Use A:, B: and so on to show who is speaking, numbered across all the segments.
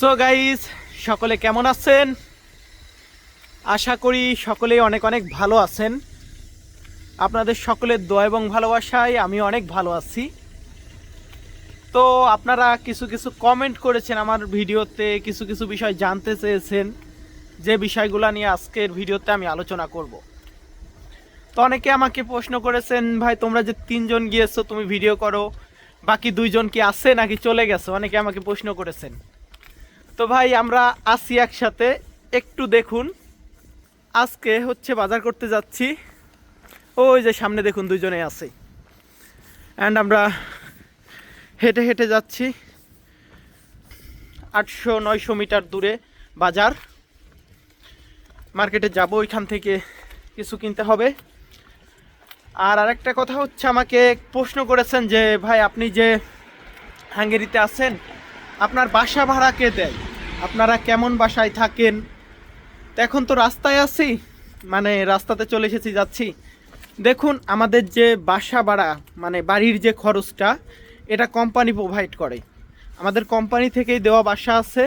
A: So guys সকলে কেমন আছেন? আশা করি সকলেই অনেক অনেক ভালো আছেন। আপনাদের সকলের দোয়া এবং ভালোবাসায় আমি অনেক ভালো আছি। তো, আপনারা কিছু কিছু কমেন্ট করেছেন আমার ভিডিওতে, কিছু কিছু বিষয় জানতে চেয়েছেন। যে বিষয়গুলো নিয়ে আজকের ভিডিওতে আমি আলোচনা করব। তো, অনেকে আমাকে প্রশ্ন করেছেন, ভাই, তোমরা যে তিনজন গিয়েছো, তুমি ভিডিও করো। বাকি দুইজন কি আছে নাকি চলে গেছো? অনেকে আমাকে প্রশ্ন করেছেন। তো ভাই, আমরা আসি একসাথে। একটু দেখুন। আজকে হচ্ছে বাজার করতে যাচ্ছি। ওই যে সামনে দেখুন দুইজনে আছে। অ্যান্ড আমরা হেঁটে হেঁটে যাচ্ছি। আটশো নয়শো মিটার দূরে বাজার। মার্কেটে যাব, ওইখান থেকে কিছু কিনতে হবে। আর আরেকটা কথা হচ্ছে, আমাকে প্রশ্ন করেছেন যে, ভাই, আপনি যে হাঙ্গেরিতে আছেন আপনার বাসা ভাড়া কে দেয়? আপনারা কেমন বাসায় থাকেন? এখন তো রাস্তায় আছি মানে রাস্তাতে চলে এসেছি, যাচ্ছি। দেখুন, আমাদের যে বাসা ভাড়া মানে বাড়ির যে খরচটা, এটা কোম্পানি প্রোভাইড করে। আমাদের কোম্পানি থেকেই দেওয়া বাসা আছে।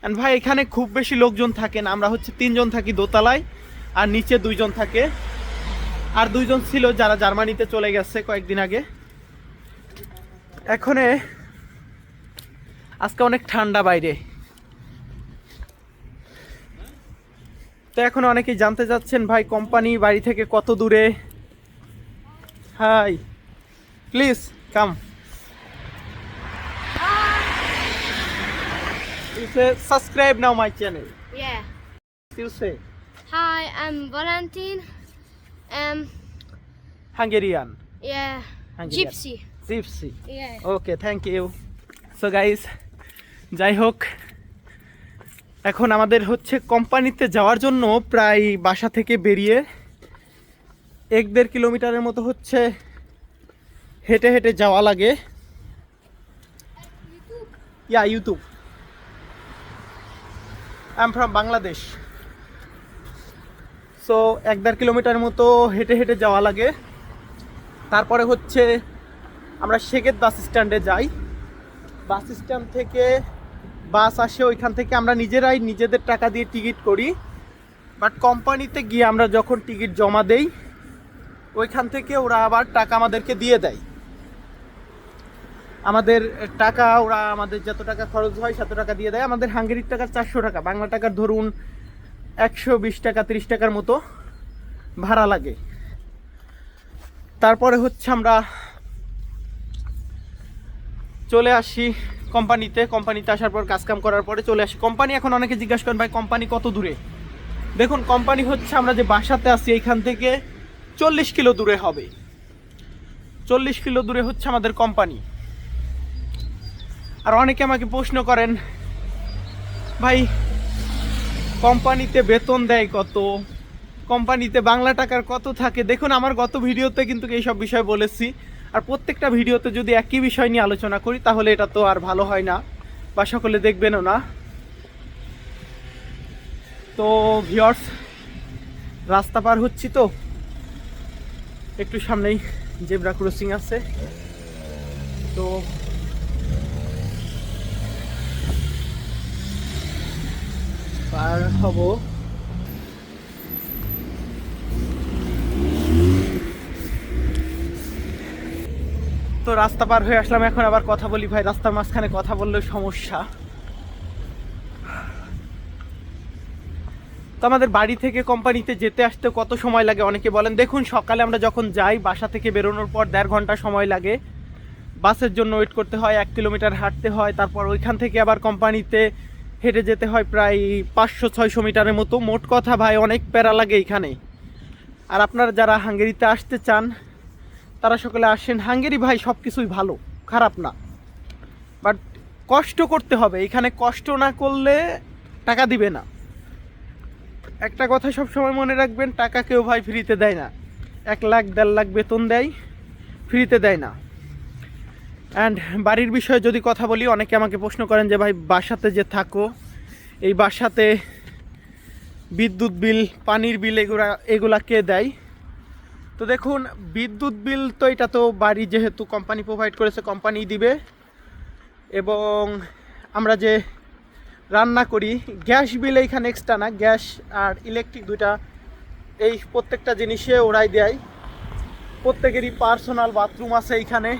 A: অ্যান্ড ভাই, এখানে খুব বেশি লোকজন থাকেন আমরা হচ্ছে তিনজন থাকি দোতলায়, আর নিচে দুইজন থাকে। আর দুইজন ছিল যারা জার্মানিতে চলে গেছে কয়েকদিন আগে। এখানে আজকে অনেক ঠান্ডা বাইরে। তো এখন অনেকেই জানতে যাচ্ছেন ভাই কোম্পানি বাড়ি থেকে কত দূরে? Hi please come subscribe
B: now my channel hi
A: I'm
B: Valentin
A: Hungarian
B: gypsy
A: gypsy
B: yeah
A: okay thank you so guys যাই হোক, এখন আমাদের হচ্ছে কোম্পানিতে যাওয়ার জন্য প্রায় বাসা থেকে বেরিয়ে এক দেড় কিলোমিটারের মতো হচ্ছে হেঁটে হেঁটে যাওয়া লাগে। Yeah, YouTube. I am from Bangladesh so এক দেড় কিলোমিটার মতো হেঁটে হেঁটে যাওয়া লাগে। তারপরে হচ্ছে আমরা শেখের বাস স্ট্যান্ডে যাই। বাস স্ট্যান্ড থেকে বাস আসে ওইখান থেকে আমরা নিজেরাই নিজেদের টাকা দিয়ে টিকিট করি। বাট কোম্পানিতে গিয়ে আমরা যখন টিকিট জমা দেই, ওইখান থেকে ওরা আবার টাকা আমাদেরকে দিয়ে দেয়। আমাদের টাকা, ওরা আমাদের যত টাকা খরচ হয় তত টাকা দিয়ে দেয়। আমাদের হাঙ্গেরির টাকা চারশো টাকা, বাংলা টাকার ধরুন একশো, বিশ টাকা, তিরিশ টাকার মতো ভাড়া লাগে। তারপরে হচ্ছে আমরা চলে আসি কোম্পানিতে কোম্পানিতে আসার পর কাজকাম করার পরে চলে আসি। কোম্পানি এখন অনেকে জিজ্ঞাসা করেন, ভাই, কোম্পানি কত দূরে? দেখুন, কোম্পানি হচ্ছে আমরা যে বাসাতে আছি, এইখান থেকে চল্লিশ কিলো দূরে হবে। চল্লিশ কিলো দূরে হচ্ছে আমাদের কোম্পানি। আর অনেকে আমাকে প্রশ্ন করেন, ভাই, কোম্পানিতে বেতন দেয় কত? কোম্পানিতে বাংলা টাকার কত থাকে? দেখুন, আমার গত ভিডিওতে কিন্তু এইসব বিষয় বলেছি। আর প্রত্যেকটা ভিডিওতে যদি একই বিষয় নিয়ে আলোচনা করি, তাহলে এটা তো আর ভালো হয় না। বা সকলে দেখবেনও না। তো ভিওর্স রাস্তা পার হচ্ছি তো। একটু সামনেই জেব্রা ক্রসিং আছে। তো পার হব তো রাস্তা পার হয়ে আসলাম, এখন আবার কথা বলি ভাই। রাস্তার মাঝখানে কথা বললেও সমস্যা। তো আমাদের বাড়ি থেকে কোম্পানিতে যেতে আসতে কত সময় লাগে? অনেকে বলেন, দেখুন, সকালে আমরা যখন যাই, বাসা থেকে বেরোনোর পর দেড় ঘণ্টা সময় লাগে। বাসের জন্য ওয়েট করতে হয়, এক কিলোমিটার হাঁটতে হয়, তারপর ওইখান থেকে আবার কোম্পানিতে হেঁটে যেতে হয় প্রায় পাঁচশো, ছয়শো মিটারের মতো। মোট কথা ভাই, অনেক প্যারা লাগে এখানে। আর আপনারা যারা হাঙ্গেরিতে আসতে চান তারা সকলে আসেন, হাঙ্গেরি ভাই সব কিছুই ভালো, খারাপ না। বাট কষ্ট করতে হবে, এখানে কষ্ট না করলে টাকা দিবে না। একটা কথা সব সময় মনে রাখবেন, টাকা কেউ ভাই ফ্রিতে দেয় না। এক লাখ, দেড় লাখ বেতন দেয়, ফ্রিতে দেয় না। অ্যান্ড বাড়ির বিষয়ে যদি কথা বলি, অনেকে আমাকে প্রশ্ন করেন যে, ভাই, বাসাতে যে থাকো, এই বাসাতে বিদ্যুৎ বিল, পানির বিল, এগুলা এগুলা কে দেয়? তো দেখুন, বিদ্যুৎ বিল তো এটা তো বাড়ি যেহেতু কোম্পানি প্রোভাইড করেছে কোম্পানি দিবে। এবং আমরা যে রান্না করি, গ্যাস বিল এইখানে এক্সট্রা না, গ্যাস আর ইলেকট্রিক দুইটা, এই প্রত্যেকটা জিনিসে ওরাই দেয়। প্রত্যেকেরই পার্সোনাল বাথরুম আছে এইখানে।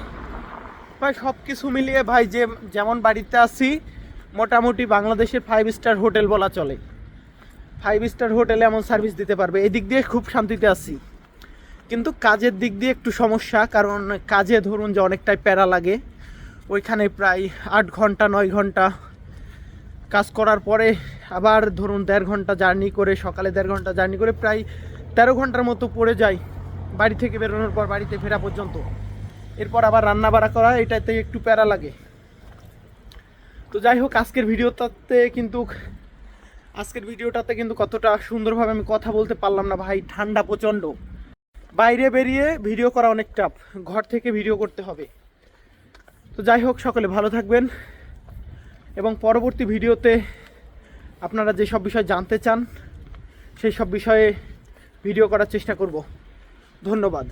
A: ভাই সব কিছু মিলিয়ে ভাই, যে যেমন বাড়িতে আছি, মোটামুটি বাংলাদেশের ফাইভ স্টার হোটেল বলা চলে। ফাইভ স্টার হোটেলে এমন সার্ভিস দিতে পারবে। এদিক দিয়ে খুব শান্তিতে আছি। কিন্তু কাজের দিক দিয়ে একটু সমস্যা, কারণ কাজে ধরুন যে অনেকটাই প্যারা লাগে। ওইখানে প্রায় আট ঘণ্টা, নয় ঘণ্টা কাজ করার পরে আবার ধরুন দেড় ঘণ্টা জার্নি করে, সকালে দেড় ঘণ্টা জার্নি করে প্রায় তেরো ঘণ্টার মতো পড়ে যায় বাড়ি থেকে বেরোনোর পর বাড়িতে ফেরা পর্যন্ত। এরপর আবার রান্না বাড়া করা, এটাতে একটু প্যারা লাগে। তো যাই হোক, আজকের ভিডিওটাতে কিন্তু, আজকের ভিডিওটাতে কিন্তু কতটা সুন্দরভাবে আমি কথা বলতে পারলাম না ভাই, ঠান্ডা প্রচণ্ড। বাইরে বেরিয়ে ভিডিও করা অনেক টাফ ঘর থেকে ভিডিও করতে হবে। তো যাই হোক, সকলে ভালো থাকবেন এবং পরবর্তী ভিডিওতে আপনারা যেসব বিষয় জানতে চান, সেই সব বিষয়ে ভিডিও করার চেষ্টা করব। ধন্যবাদ।